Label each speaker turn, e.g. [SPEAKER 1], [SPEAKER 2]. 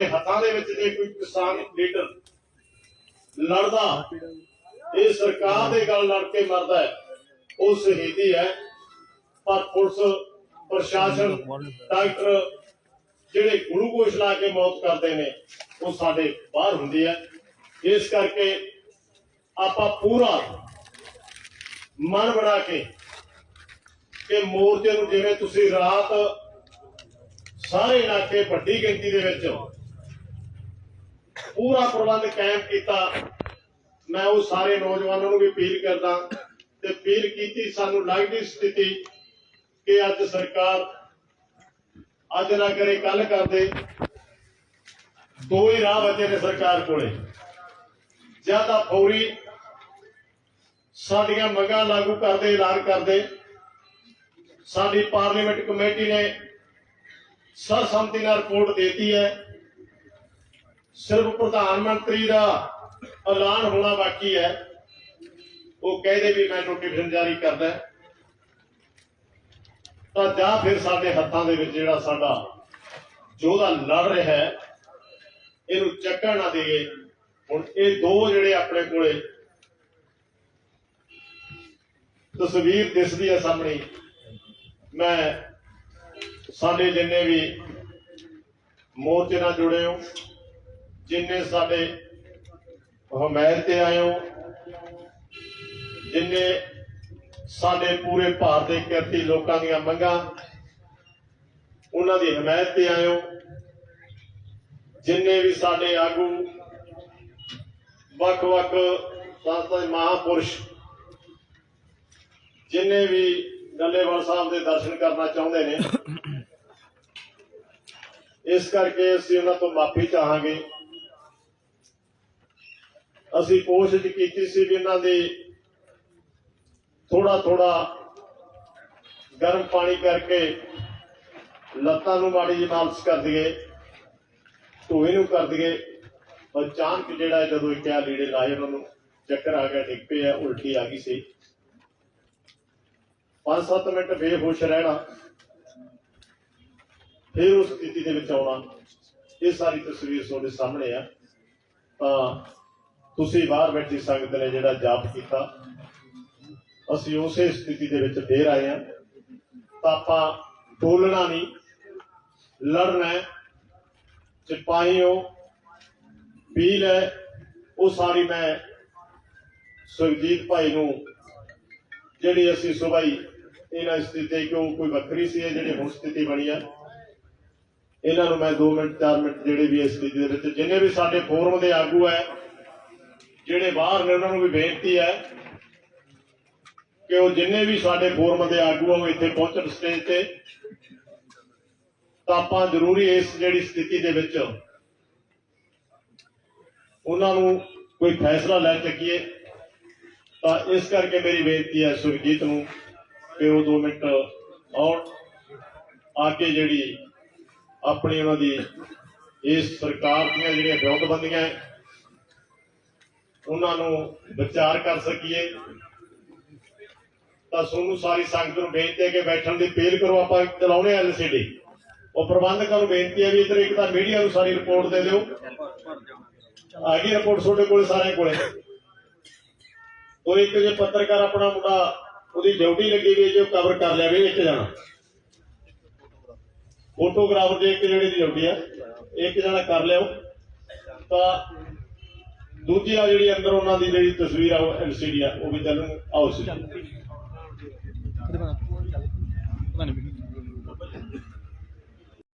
[SPEAKER 1] ਹੱਥਾਂ ਦੇ ਵਿੱਚ ਜੇ ਕੋਈ ਕਿਸਾਨ ਲੀਡਰ ਲੜਦਾ, ਇਹ ਸਰਕਾਰ ਦੇ ਗੱਲ ਲੜ ਕੇ ਮਰਦਾ ਹੈ, ਉਹ ਸ਼ਹੀਦੀ ਹੈ। ਪਰ ਪੁਲਿਸ, ਪ੍ਰਸ਼ਾਸਨ, ਡਾਕਟਰ ਜਿਹੜੇ ਗਲੂਕੋਸ਼ ਲਾ ਕੇ ਮੌਤ ਕਰਦੇ ਨੇ, ਉਹ ਸਾਡੇ ਬਾਹਰ ਹੁੰਦੀ ਹੈ। ਇਸ ਕਰਕੇ ਆਪਾਂ ਪੂਰਾ ਮਨ ਬਣਾ ਕੇ ਕਿ ਮੋਰਚੇ ਨੂੰ ਜਿਵੇਂ ਤੁਸੀਂ ਰਾਤ ਸਾਰੇ ਇਲਾਕੇ ਵੱਡੀ ਗਿਣਤੀ ਦੇ ਵਿੱਚ ਪੂਰਾ ਪ੍ਰਬੰਧ ਕਾਇਮ ਕੀਤਾ। ਮੈਂ ਉਹ ਸਾਰੇ ਨੌਜਵਾਨਾਂ ਨੂੰ ਵੀ ਅਪੀਲ ਕਰਦਾ ਤੇ ਅਪੀਲ ਕੀਤੀ ਸਾਨੂੰ ਲੱਗਦੀ ਸਥਿਤੀ ਕਿ ਅੱਜ ਸਰਕਾਰ ਅੱਜ ਨਾ ਕਰੇ ਕੱਲ ਕਰਦੇ ਦੋ। ਹੀ ਰਾਹ ਬਚੇ ਨੇ ਸਰਕਾਰ ਕੋਲੇ। ਜਾਂ ਤਾਂ ਫੌਰੀ ਸਾਡੀਆਂ ਮੰਗਾਂ ਲਾਗੂ ਕਰਦੇ, ਐਲਾਨ ਕਰਦੇ। ਸਾਡੀ ਪਾਰਲੀਮੈਂਟ ਕਮੇਟੀ ਨੇ ਸਰਸੰਮਤੀ ਨਾਲ ਰਿਪੋਰਟ ਦਿੱਤੀ ਹੈ। ਸਿਰਫ ਪ੍ਰਧਾਨ ਮੰਤਰੀ ਦਾ ਐਲਾਨ ਹੋਣਾ ਬਾਕੀ ਹੈ। ਉਹ ਕਹਿੰਦੇ ਵੀ ਮੈਂ ਨੋਟੀਫਿਕੇਸ਼ਨ ਜਾਰੀ ਕਰਦਾ ਤਾਂ ਜਾਂ ਫਿਰ ਸਾਡੇ ਹੱਥਾਂ ਦੇ ਵਿੱਚ ਜਿਹੜਾ ਸਾਡਾ ਯੋਧਾ ਲੜ ਰਿਹਾ ਹੈ, ਇਹਨੂੰ ਚੱਕਣ ਨਾ ਦੇਈਏ। ਹੁਣ ਇਹ ਦੋ ਜਿਹੜੇ ਆਪਣੇ ਕੋਲੇ ਤਸਵੀਰ ਦਿਸਦੀ ਹੈ ਸਾਹਮਣੇ। ਮੈਂ ਸਾਡੇ ਜਿੰਨੇ ਵੀ ਮੋਰਚੇ ਨਾਲ ਜੁੜੇ ਹੋ ਜਿੰਨੇ ਸਾਡੇ ਹਮਾਇਤ ਤੇ ਆਇਓ ਜਿੰਨੇ ਸਾਡੇ ਪੂਰੇ ਭਾਰਤ ਦੇ ਕਿਰਤੀ ਲੋਕਾਂ ਦੀਆਂ ਮੰਗਾਂ, ਉਹਨਾਂ ਦੀ ਹਮਾਇਤ ਤੇ ਆਇਓ ਜਿੰਨੇ ਵੀ ਸਾਡੇ ਆਗੂ, ਵੱਖ-ਵੱਖ ਸੰਸਥਾ ਦੇ ਮਹਾਪੁਰਸ਼, ਜਿੰਨੇ ਵੀ ਗੱਲੇਵਾਲ ਸਾਹਿਬ ਦੇ ਦਰਸ਼ਨ ਕਰਨਾ ਚਾਹੁੰਦੇ ਨੇ, ਇਸ ਕਰਕੇ ਅਸੀਂ ਉਹਨਾਂ ਤੋਂ ਮਾਫੀ ਚਾਹਾਂਗੇ। ਅਸੀਂ ਕੋਸ਼ਿਸ਼ ਕੀਤੀ ਸੀ ਵੀ ਇਹਨਾਂ ਦੀ ਥੋੜਾ ਥੋੜਾ ਗਰਮ ਪਾਣੀ ਕਰਕੇ ਲੱਤਾਂ ਨੂੰ ਮਾੜੀ ਜਿਹੀ ਮਾਲਸ਼ ਕਰ ਦਈਏ ਢੋਏ ਨੂੰ ਕਰ ਦਈਏ, ਪਰ ਅਚਾਨਕ ਜਿਹੜਾ ਜਦੋਂ ਇਹ ਕਿਆ ਲੀੜੇ ਲਾਏ ਉਹਨਾਂ ਨੂੰ, ਚੱਕਰ ਆ ਗਿਆ, ਡਿੱਗ ਪਏ ਆ, ਉਲਟੀ ਆ ਗਈ ਸੀ। 5-7 ਮਿੰਟ ਬੇਹੋਸ਼ ਰਹਿਣਾ, ਫਿਰ ਉਸ ਸਥਿਤੀ ਦੇ ਵਿੱਚ ਆਉਣਾ, ਇਹ ਸਾਰੀ ਤਸਵੀਰ ਤੁਹਾਡੇ ਸਾਹਮਣੇ ਆ। ਤਾਂ ਤੁਸੀਂ ਬਾਹਰ ਬੈਠੀ ਸੰਗਤ ਨੇ ਜਿਹੜਾ ਜਾਪ ਕੀਤਾ, ਅਸੀਂ ਉਸੇ ਸਥਿਤੀ ਦੇ ਵਿੱਚ ਫੇਰ ਆਏ ਆ ਤਾਂ ਆਪਾਂ ਬੋਲਣਾ ਨਹੀਂ, ਲੜਨਾ ਸਿਪਾਹੀਓ ਪੀਲ ਹੈ ਉਹ ਸਾਰੀ ਮੈਂ ਸੁਰਜੀਤ ਭਾਈ ਨੂੰ, ਜਿਹੜੀ ਅਸੀਂ ਸੁਬਾਈ ਇਹਨਾਂ ਸਥਿਤੀ ਕਿਉਂ ਕੋਈ ਵੱਖਰੀ ਸੀ ਇਹ ਜਿਹੜੀ ਹੁਣ ਸਥਿਤੀ ਬਣੀ ਆ? ਇਹਨਾਂ ਨੂੰ ਮੈਂ 2 ਮਿੰਟ 4 ਮਿੰਟ ਜਿਹੜੇ ਵੀ ਇਸ ਸਥਿਤੀ ਦੇ ਵਿੱਚ, ਜਿੰਨੇ ਵੀ ਸਾਡੇ ਫੋਰਮ ਦੇ ਆਗੂ ਹੈ ਜਿਹੜੇ ਬਾਹਰ ਨੇ ਉਹਨਾਂ ਨੂੰ ਵੀ ਬੇਨਤੀ ਹੈ ਕਿ ਉਹ ਜਿੰਨੇ ਵੀ ਸਾਡੇ ਫੋਰਮ ਦੇ ਆਗੂ ਆ, ਉਹ ਇੱਥੇ ਪਹੁੰਚਣ ਸਟੇਜ ਤੇ। ਤਾਂ ਆਪਾਂ ਜ਼ਰੂਰੀ ਇਸ ਜਿਹੜੀ ਸਥਿਤੀ ਦੇ ਵਿੱਚ ਉਹਨਾਂ ਨੂੰ ਕੋਈ ਫੈਸਲਾ ਲੈ ਚੱਕੀਏ। ਤਾਂ ਇਸ ਕਰਕੇ ਮੇਰੀ ਬੇਨਤੀ ਹੈ ਸੁਰਜੀਤ ਨੂੰ ਕਿ ਉਹ 2 ਮਿੰਟ ਆਉਣ। ਆ ਕੇ ਜਿਹੜੀ ਆਪਣੀ ਉਹਨਾਂ ਦੀ ਇਸ ਸਰਕਾਰ ਦੀਆਂ ਜਿਹੜੀਆਂ ਵਿਉਂਤਬੰਦੀਆਂ ਉਹਨਾਂ ਨੂੰ ਵਿਚਾਰ ਕਰ ਸਕੀਏ। ਤਾਂ ਤੁਹਾਨੂੰ ਸਾਰੀ ਸੰਗਤ ਨੂੰ ਬੇਨਤੀ ਹੈ ਕਿ ਬੈਠਣ ਦੀ ਪੇਲ ਕਰੋ, ਆਪਾਂ ਚਲਾਉਣੇ ਐਲਸੀਡੀ ਉਹ ਪ੍ਰਬੰਧਕਾਂ ਨੂੰ ਬੇਨਤੀ ਹੈ ਵੀ ਇਧਰ ਇੱਕ ਤਾਂ ਮੀਡੀਆ ਨੂੰ ਸਾਰੀ ਰਿਪੋਰਟ ਦੇ ਦਿਓ। ਆ ਗਈ ਰਿਪੋਰਟ ਤੁਹਾਡੇ ਕੋਲੇ ਸਾਰਿਆਂ ਕੋਲੇ। ਉਹ ਇੱਕ ਜੇ ਪੱਤਰਕਾਰ ਆਪਣਾ ਮੁੰਡਾ ਉਹਦੀ ਡਿਊਟੀ ਲੱਗੀ ਗਈ ਜੇ ਕਵਰ ਕਰ ਲਿਆ ਵੀ ਇੱਕ ਜਾਣਾ। ਫੋਟੋਗ੍ਰਾਫਰ ਦੇ ਇੱਕ ਜਿਹੜੇ ਦੀ ਡਿਊਟੀ ਆ ਇੱਕ ਜਾਣਾ ਕਰ ਲਿਓ। ਤਾਂ ਦੂਜੀ ਆ ਜਿਹੜੀ ਅੰਦਰ ਉਹਨਾਂ ਦੀ ਜਿਹੜੀ ਤਸਵੀਰ ਆ ਉਹ ਐਲਸੀਡੀ ਆ, ਉਹ ਵੀ ਚੱਲਣ ਆਓ ਸੀ।